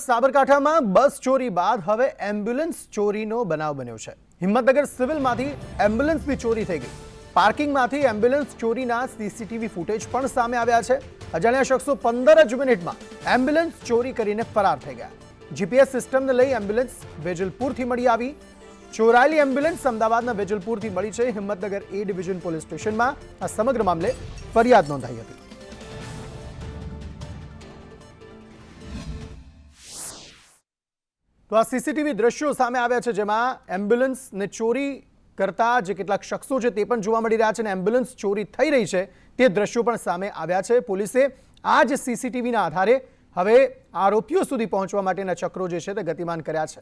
સાબરકાંઠામાં બસ ચોરી બાદ હવે એમ્બ્યુલન્સ ચોરીનો બનાવ બન્યો છે. હિંમતનગર સિવિલમાંથી એમ્બ્યુલન્સની ચોરી થઈ ગઈ. પાર્કિંગમાંથી એમ્બ્યુલન્સ ચોરીના સીસીટીવી ફૂટેજ પણ સામે આવ્યા છે. અજાણ્યા શખ્સો પંદર જ મિનિટમાં એમ્બ્યુલન્સ ચોરી કરીને ફરાર થઈ ગયા. જીપીએસ સિસ્ટમને લઈ એમ્બ્યુલન્સ વેજલપુરથી મળી આવી. ચોરાયેલી એમ્બ્યુલન્સ અમદાવાદના વેજલપુરથી મળી છે. હિંમતનગર એ ડિવિઝન પોલીસ સ્ટેશનમાં આ સમગ્ર મામલે ફરિયાદ નોંધાઈ હતી. તો આ સીસીટીવી દ્રશ્યો સામે આવ્યા છે જેમાં એમ્બ્યુલન્સને ચોરી કરતા જે કેટલાક શખ્સો છે તે પણ જોવા મળી રહ્યા છે અને એમ્બ્યુલન્સ ચોરી થઈ રહી છે તે દ્રશ્યો પણ સામે આવ્યા છે. પોલીસે આ જ સીસીટીવીના આધારે હવે આરોપીઓ સુધી પહોંચવા માટેના ચક્રો જે છે તે ગતિમાન કર્યા છે.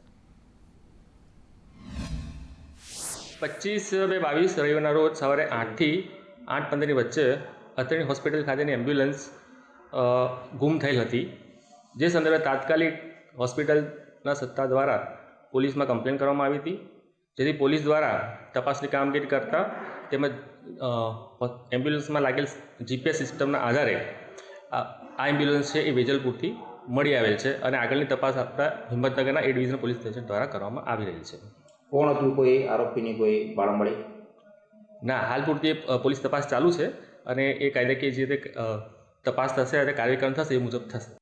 પચીસ બે બાવીસ રવિવારના રોજ સવારે આઠથી આઠ પંદરની વચ્ચે અત્રેની હોસ્પિટલ ખાતેની એમ્બ્યુલન્સ ગુમ થયેલ હતી. જે સંદર્ભે તાત્કાલિક હોસ્પિટલના સત્તા દ્વારા પોલીસમાં કમ્પ્લેન કરવામાં આવી હતી. જેથી પોલીસ દ્વારા તપાસની કામગીરી કરતા તેમજ એમ્બ્યુલન્સમાં લાગેલ જીપીએસ સિસ્ટમના આધારે આ આ એમ્બ્યુલન્સ છે એ વેજલપુરથી મળી આવેલ છે અને આગળની તપાસ આપતા હિંમતનગરના એ ડિવિઝન પોલીસ સ્ટેશન દ્વારા કરવામાં આવી રહી છે. કોણ હતું કોઈ આરોપીની કોઈ બાળમળી? ના હાલ પૂરતી પોલીસ તપાસ ચાલુ છે અને એ કાયદાકીય જે રીતે તપાસ થશે અને કાર્યક્રમ થશે એ મુજબ થશે.